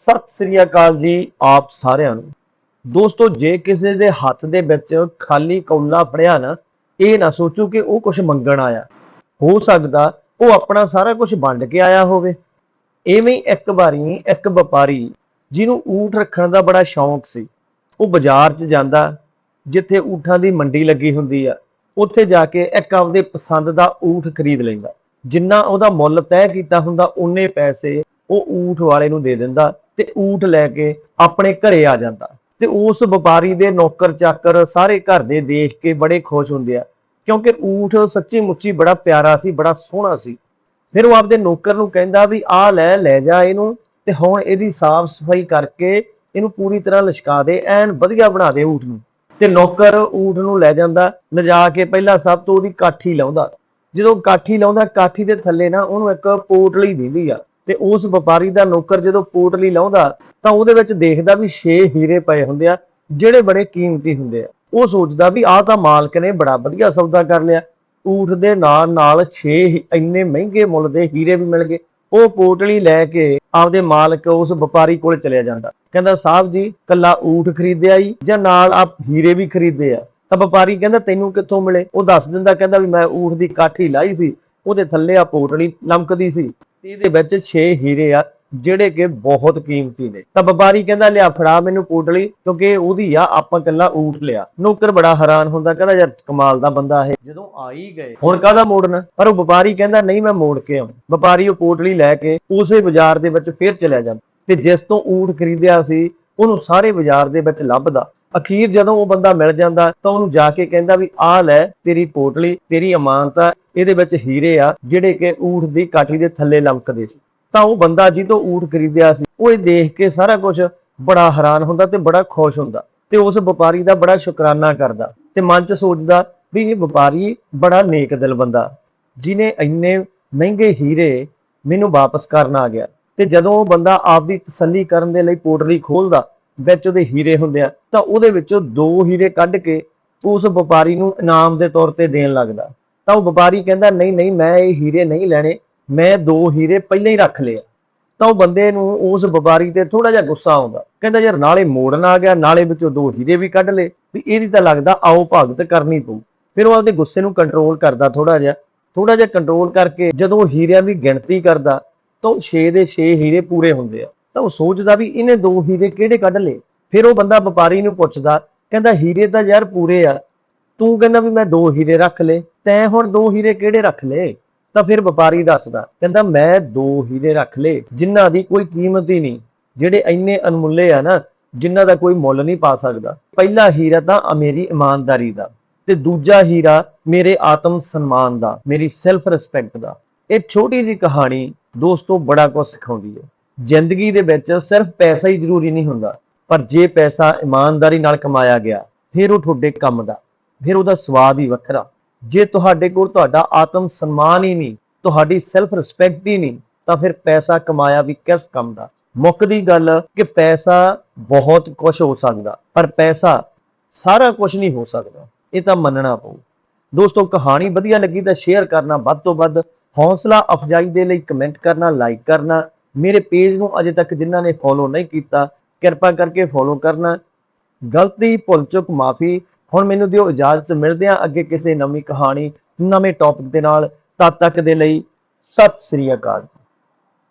ਸਤਿ ਸ੍ਰੀ ਅਕਾਲ ਜੀ ਆਪ ਸਾਰਿਆਂ ਨੂੰ। ਦੋਸਤੋ, ਜੇ ਕਿਸੇ ਦੇ ਹੱਥ ਦੇ ਵਿੱਚ ਖਾਲੀ ਕੌਲਾ ਫੜਿਆ ਨਾ, ਇਹ ਨਾ ਸੋਚੋ ਕਿ ਉਹ ਕੁਝ ਮੰਗਣ ਆਇਆ। ਹੋ ਸਕਦਾ ਉਹ ਆਪਣਾ ਸਾਰਾ ਕੁਝ ਵੰਡ ਕੇ ਆਇਆ ਹੋਵੇ। ਐਵੇਂ ਇੱਕ ਵਾਰੀ ਇੱਕ ਵਪਾਰੀ ਜਿਹਨੂੰ ਊਠ ਰੱਖਣ ਦਾ ਬੜਾ ਸ਼ੌਂਕ ਸੀ, ਉਹ ਬਾਜ਼ਾਰ 'ਚ ਜਾਂਦਾ, ਜਿੱਥੇ ਊਠਾਂ ਦੀ ਮੰਡੀ ਲੱਗੀ ਹੁੰਦੀ ਆ, ਉੱਥੇ ਜਾ ਕੇ ਇੱਕ ਆਪਦੇ ਪਸੰਦ ਦਾ ਊਠ ਖਰੀਦ ਲੈਂਦਾ। ਜਿੰਨਾ ਉਹਦਾ ਮੁੱਲ ਤੈਅ ਕੀਤਾ ਹੁੰਦਾ ਉਨੇ ਪੈਸੇ ਉਹ ਊਠ ਵਾਲੇ ਨੂੰ ਦੇ ਦਿੰਦਾ ਤੇ ਊਠ ਲੈ ਕੇ ਆਪਣੇ ਘਰੇ ਆ ਜਾਂਦਾ। ਤੇ ਉਸ ਵਪਾਰੀ ਦੇ ਨੌਕਰ ਚਾਕਰ ਸਾਰੇ ਘਰ ਦੇ ਦੇਖ ਕੇ ਬੜੇ ਖੁਸ਼ ਹੁੰਦੇ ਆ, ਕਿਉਂਕਿ ਊਠ ਸੱਚੀ ਮੁੱਚੀ ਬੜਾ ਪਿਆਰਾ ਸੀ, ਬੜਾ ਸੋਹਣਾ ਸੀ। ਫਿਰ ਉਹ ਆਪਦੇ ਨੌਕਰ ਨੂੰ ਕਹਿੰਦਾ ਵੀ ਆ ਲੈ ਲੈ ਜਾ ਇਹਨੂੰ ਤੇ ਹੁਣ ਇਹਦੀ ਸਾਫ਼ ਸਫ਼ਾਈ ਕਰਕੇ ਇਹਨੂੰ ਪੂਰੀ ਤਰ੍ਹਾਂ ਲਸ਼ਕਾ ਦੇ, ਐਨ ਵਧੀਆ ਬਣਾ ਦੇ ਊਠ ਨੂੰ। ਤੇ ਨੌਕਰ ਊਠ ਨੂੰ ਲੈ ਜਾਂਦਾ ਲਿਜਾ ਕੇ ਪਹਿਲਾਂ ਸਭ ਤੋਂ ਉਹਦੀ ਕਾਠੀ ਲਾਉਂਦਾ। ਜਦੋਂ ਕਾਠੀ ਲਾਉਂਦਾ, ਕਾਠੀ ਦੇ ਥੱਲੇ ਨਾ ਉਹਨੂੰ ਇੱਕ ਪੋਟਲੀ ਦਿੰਦੀ ਆ। ਤੇ ਉਸ ਵਪਾਰੀ ਦਾ ਨੌਕਰ ਜਦੋਂ ਪੋਟਲੀ ਲਾਉਂਦਾ, ਤਾਂ ਉਹਦੇ ਵਿੱਚ ਦੇਖਦਾ ਵੀ 6 ਹੀਰੇ ਪਏ ਹੁੰਦੇ ਆ, ਜਿਹੜੇ ਬੜੇ ਕੀਮਤੀ ਹੁੰਦੇ ਆ। ਉਹ ਸੋਚਦਾ ਵੀ ਆਹ ਤਾਂ ਮਾਲਕ ਨੇ ਬੜਾ ਵਧੀਆ ਸੌਦਾ ਕਰ ਲਿਆ। ਊਠ ਦੇ ਨਾਲ ਨਾਲ 6 ਇੰਨੇ ਮਹਿੰਗੇ ਮੁੱਲ ਦੇ ਹੀਰੇ ਵੀ ਮਿਲ ਗਏ। ਉਹ ਪੋਟਲੀ ਲੈ ਕੇ ਆਪਦੇ ਮਾਲਕ ਉਸ ਵਪਾਰੀ ਕੋਲ ਚਲਿਆ ਜਾਂਦਾ। ਕਹਿੰਦਾ, ਸਾਹਿਬ ਜੀ, ਕੱਲਾ ਊਠ ਖਰੀਦਿਆ ਹੀ ਜਾਂ ਨਾਲ ਆ ਹੀਰੇ ਵੀ ਖਰੀਦੇ ਆ? ਤਾਂ ਵਪਾਰੀ ਕਹਿੰਦਾ, ਤੈਨੂੰ ਕਿੱਥੋਂ ਮਿਲੇ? ਉਹ ਦੱਸ ਦਿੰਦਾ, ਕਹਿੰਦਾ ਵੀ ਮੈਂ ਊਠ ਦੀ ਕਾਠੀ ਲਾਈ ਸੀ, ਉਹਦੇ ਥੱਲੇ ਆ ਪੋਟਲੀ ਲਮਕਦੀ ਸੀ। ਇਹਦੇ ਵਿੱਚ 6 ਹੀਰੇ ਆ, ਜਿਹੜੇ ਕਿ ਬਹੁਤ ਕੀਮਤੀ ਨੇ। ਤਾਂ ਵਪਾਰੀ ਕਹਿੰਦਾ, ਲਿਆ ਫੜਾ ਮੈਨੂੰ ਪੋਟਲੀ ਕਿਉਂਕਿ ਉਹਦੀ ਆ, ਆਪਾਂ ਕੱਲਾ ਊਠ ਲਿਆ। ਨੌਕਰ ਬੜਾ ਹੈਰਾਨ ਹੁੰਦਾ, ਕਹਿੰਦਾ, ਯਾਰ, ਕਮਾਲ ਦਾ ਬੰਦਾ ਇਹ। ਜਦੋਂ ਆ ਹੀ ਗਏ, ਹੁਣ ਕਾਹਦਾ ਮੋੜਨਾ? ਪਰ ਉਹ ਵਪਾਰੀ ਕਹਿੰਦਾ, ਨਹੀਂ, ਮੈਂ ਮੋੜ ਕੇ ਆਉਂ। ਵਪਾਰੀ ਉਹ ਪੋਟਲੀ ਲੈ ਕੇ ਉਸੇ ਬਾਜ਼ਾਰ ਦੇ ਵਿੱਚ ਫੇਰ ਚਲਿਆ ਜਾਂਦਾ। ਤੇ ਜਿਸ ਤੋਂ ਊਠ ਖਰੀਦਿਆ ਸੀ, ਉਹਨੂੰ ਸਾਰੇ ਬਾਜ਼ਾਰ ਦੇ ਵਿੱਚ ਲੱਭਦਾ। ਅਖੀਰ ਜਦੋਂ ਉਹ ਬੰਦਾ ਮਿਲ ਜਾਂਦਾ ਤਾਂ ਉਹਨੂੰ ਜਾ ਕੇ ਕਹਿੰਦਾ ਵੀ ਆਹ ਲੈ ਤੇਰੀ ਪੋਟਲੀ, ਤੇਰੀ ਅਮਾਨਤ ਆ, ਇਹਦੇ ਵਿੱਚ ਹੀਰੇ ਆ, ਜਿਹੜੇ ਕਿ ਊਠ ਦੀ ਕਾਠੀ ਦੇ ਥੱਲੇ ਲਮਕਦੇ ਸੀ। ਤਾਂ ਉਹ ਬੰਦਾ ਜਿਹਤੋਂ ਊਠ ਖਰੀਦਿਆ ਸੀ। ਉਹ ਇਹ ਦੇਖ ਕੇ ਸਾਰਾ ਕੁਝ ਬੜਾ ਹੈਰਾਨ ਹੁੰਦਾ ਤੇ ਬੜਾ ਖੁਸ਼ ਹੁੰਦਾ ਤੇ ਉਸ ਵਪਾਰੀ ਦਾ ਬੜਾ ਸ਼ੁਕਰਾਨਾ ਕਰਦਾ ਤੇ ਮਨ 'ਚ ਸੋਚਦਾ ਵੀ ਇਹ ਵਪਾਰੀ ਬੜਾ ਨੇਕ ਦਿਲ ਬੰਦਾ। ਜਿਨੇ ਇੰਨੇ ਮਹਿੰਗੇ ਹੀਰੇ ਮੈਨੂੰ ਵਾਪਸ ਕਰਨ ਆ ਗਿਆ ਤੇ ਜਦੋਂ ਉਹ ਬੰਦਾ ਆਪਦੀ ਤਸੱਲੀ ਕਰਨ ਦੇ ਲਈ ਪੋਟਲੀ ਖੋਲਦਾ ਵਿੱਚ ਉਹਦੇ ਹੀਰੇ ਹੁੰਦੇ ਆ, ਤਾਂ ਉਹਦੇ ਵਿੱਚੋਂ ਦੋ ਹੀਰੇ ਕੱਢ ਕੇ ਉਸ ਵਪਾਰੀ ਨੂੰ ਇਨਾਮ ਦੇ ਤੌਰ ਤੇ ਦੇਣ ਲੱਗਦਾ। ਤਾਂ ਉਹ ਵਪਾਰੀ ਕਹਿੰਦਾ, ਨਹੀਂ ਨਹੀਂ, ਮੈਂ ਇਹ ਹੀਰੇ ਨਹੀਂ ਲੈਣੇ, ਮੈਂ ਦੋ ਹੀਰੇ ਪਹਿਲਾਂ ਹੀ ਰੱਖ ਲਏ ਤਾਂ ਉਹ ਬੰਦੇ ਨੂੰ ਉਸ ਵਪਾਰੀ ਤੇ ਥੋੜਾ ਜਿਹਾ ਗੁੱਸਾ ਆਉਂਦਾ। ਕਹਿੰਦਾ, ਯਾਰ, ਨਾਲੇ ਮੋੜਨ ਆ ਗਿਆ, ਨਾਲੇ ਵਿੱਚੋਂ ਦੋ ਹੀਰੇ ਵੀ ਕੱਢ ਲਏ, ਵੀ ਇਹਦੀ ਤਾਂ ਲੱਗਦਾ ਆਓ ਭਗਤ ਕਰਨੀ ਪਊ। ਫਿਰ ਉਹ ਆਪਦੇ ਗੁੱਸੇ ਨੂੰ ਕੰਟਰੋਲ ਕਰਦਾ ਥੋੜਾ ਜਿਹਾ ਥੋੜਾ ਜਿਹਾ ਕੰਟਰੋਲ ਕਰਕੇ ਜਦੋਂ ਉਹ ਹੀਰਿਆਂ ਦੀ ਗਿਣਤੀ ਕਰਦਾ, ਤਾਂ ਉਹ 6 ਦੇ 6 ਹੀਰੇ ਪੂਰੇ ਹੁੰਦੇ ਆ। ਤਾਂ ਉਹ ਸੋਚਦਾ ਵੀ ਇਹਨੇ ਦੋ ਹੀਰੇ ਕਿਹੜੇ ਕੱਢ ਲਏ? ਫਿਰ ਉਹ ਬੰਦਾ ਵਪਾਰੀ ਨੂੰ ਪੁੱਛਦਾ, ਕਹਿੰਦਾ, ਹੀਰੇ ਤਾਂ ਯਾਰ ਪੂਰੇ ਆ। ਤੂੰ ਕਹਿੰਦਾ ਵੀ ਮੈਂ ਦੋ ਹੀਰੇ ਰੱਖ ਲਏ। ਤੈਂ ਹੁਣ ਦੋ ਹੀਰੇ ਕਿਹੜੇ ਰੱਖ ਲਏ? ਤਾਂ ਫਿਰ ਵਪਾਰੀ ਦੱਸਦਾ, ਕਹਿੰਦਾ, ਮੈਂ ਦੋ ਹੀਰੇ ਰੱਖ ਲਏ, ਜਿਨ੍ਹਾਂ ਦੀ ਕੋਈ ਕੀਮਤ ਹੀ ਨਹੀਂ। ਜਿਹੜੇ ਇੰਨੇ ਅਨਮੁੱਲੇ ਆ ਨਾ, ਜਿਨ੍ਹਾਂ ਦਾ ਕੋਈ ਮੁੱਲ ਨਹੀਂ ਪਾ ਸਕਦਾ। ਪਹਿਲਾ ਹੀਰਾ ਤਾਂ ਆ ਮੇਰੀ ਇਮਾਨਦਾਰੀ ਦਾ ਤੇ ਦੂਜਾ ਹੀਰਾ ਮੇਰੇ ਆਤਮ ਸਨਮਾਨ ਦਾ, ਮੇਰੀ ਸੈਲਫ ਰਿਸਪੈਕਟ ਦਾ। ਇਹ ਛੋਟੀ ਜੀ ਕਹਾਣੀ ਦੋਸਤੋ ਬੜਾ ਕੁਝ ਸਿਖਾਉਂਦੀ ਹੈ। ਜ਼ਿੰਦਗੀ ਦੇ ਵਿੱਚ ਸਿਰਫ ਪੈਸਾ ਹੀ ਜ਼ਰੂਰੀ ਨਹੀਂ ਹੁੰਦਾ, ਪਰ ਜੇ ਪੈਸਾ ਇਮਾਨਦਾਰੀ ਨਾਲ ਕਮਾਇਆ ਗਿਆ, ਫਿਰ ਉਹ ਤੁਹਾਡੇ ਕੰਮ ਦਾ, ਫਿਰ ਉਹਦਾ ਸਵਾਦ ਹੀ ਵੱਖਰਾ। ਜੇ ਤੁਹਾਡੇ ਕੋਲ ਤੁਹਾਡਾ ਆਤਮ ਸਨਮਾਨ ਹੀ ਨਹੀਂ, ਤੁਹਾਡੀ ਸੈਲਫ ਰਿਸਪੈਕਟ ਹੀ ਨਹੀਂ, ਤਾਂ ਫਿਰ ਪੈਸਾ ਕਮਾਇਆ ਵੀ ਕਿਸ ਕੰਮ ਦਾ? ਮੁੱਕਦੀ ਗੱਲ ਕਿ ਪੈਸਾ ਬਹੁਤ ਕੁਝ ਹੋ ਸਕਦਾ, ਪਰ ਪੈਸਾ ਸਾਰਾ ਕੁਝ ਨਹੀਂ ਹੋ ਸਕਦਾ, ਇਹ ਤਾਂ ਮੰਨਣਾ ਪਊ। ਦੋਸਤੋ, ਕਹਾਣੀ ਵਧੀਆ ਲੱਗੀ ਤਾਂ ਸ਼ੇਅਰ ਕਰਨਾ ਵੱਧ ਤੋਂ ਵੱਧ, ਹੌਸਲਾ ਅਫਜਾਈ ਦੇ ਲਈ ਕਮੈਂਟ ਕਰਨਾ ਲਾਈਕ ਕਰਨਾ ਮੇਰੇ ਪੇਜ ਨੂੰ ਅਜੇ ਤੱਕ ਜਿਨ੍ਹਾਂ ਨੇ ਫੋਲੋ ਨਹੀਂ ਕੀਤਾ, ਕਿਰਪਾ ਕਰਕੇ ਫੋਲੋ ਕਰਨਾ। ਗਲਤੀ, ਭੁੱਲ ਚੁੱਕ, ਮਾਫੀ। ਹੁਣ ਮੈਨੂੰ ਦਿਓ ਇਜਾਜ਼ਤ, ਮਿਲਦੇ ਹਾਂ ਅੱਗੇ ਕਿਸੇ ਨਵੀਂ ਕਹਾਣੀ ਨਵੇਂ ਟੌਪਿਕ ਦੇ ਨਾਲ। ਤਦ ਤੱਕ ਦੇ ਲਈ ਸਤਿ ਸ੍ਰੀ ਅਕਾਲ।